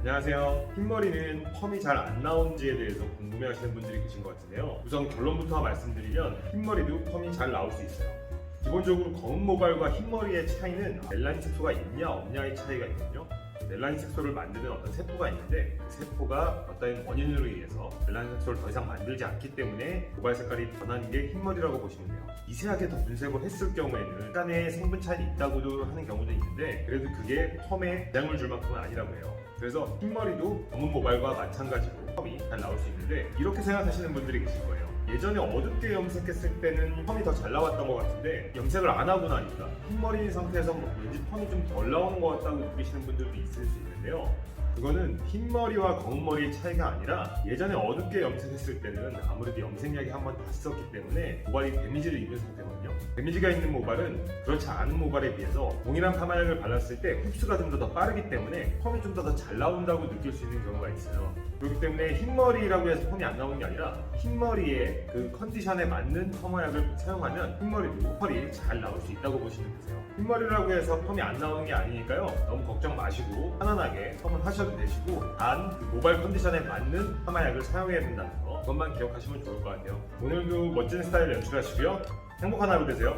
안녕하세요. 흰머리는 펌이 잘 안 나오는지에 대해서 궁금해 하시는 분들이 계신 것 같은데요. 우선 결론부터 말씀드리면 흰머리도 펌이 잘 나올 수 있어요. 기본적으로 검은 모발과 흰머리의 차이는 멜라닌 색소가 있냐 없냐의 차이가 있거든요. 멜라닌 색소를 만드는 어떤 세포가 있는데 그 세포가 어떤 원인으로 의해서 멜라닌 색소를 더 이상 만들지 않기 때문에 모발 색깔이 변하는 게 흰머리라고 보시면 돼요. 미세하게 더 분석을 했을 경우에는 약간의 생분 차이가 있다고도 하는 경우도 있는데 그래도 그게 펌에 영향을 줄 만큼은 아니라고 해요. 그래서 흰머리도 검은 모발과 마찬가지로 펌이 잘 나올 수 있는데 이렇게 생각하시는 분들이 계실 거예요. 예전에 어둡게 염색했을 때는 펌이 더 잘 나왔던 것 같은데 염색을 안 하고 나니까 흰머리인 상태에서 뭐 왠지 펌이 좀 덜 나오는 것 같다고 느끼시는 분들도 있을 수 있는데요. 그거는 흰머리와 검은머리의 차이가 아니라 예전에 어둡게 염색했을 때는 아무래도 염색약이 한 번 다 썼기 때문에 모발이 데미지를 입은 상태거든요. 데미지가 있는 모발은 그렇지 않은 모발에 비해서 동일한 파마약을 발랐을 때 흡수가 좀 더 빠르기 때문에 펌이 좀 더 잘 나온다고 느낄 수 있는 경우가 있어요. 그렇기 때문에 흰머리라고 해서 펌이 안 나오는 게 아니라 흰머리의 그 컨디션에 맞는 펌약을 사용하면 흰머리도 펄이 잘 나올 수 있다고 보시면 되세요. 흰머리라고 해서 펌이 안 나오는 게 아니니까요. 너무 걱정 마시고 편안하게 펌을 하셔도 되시고 단 그 모발 컨디션에 맞는 파마약을 사용해야 된다는 거 그것만 기억하시면 좋을 것 같아요. 오늘도 멋진 스타일 연출하시고요. 행복한 하루 되세요.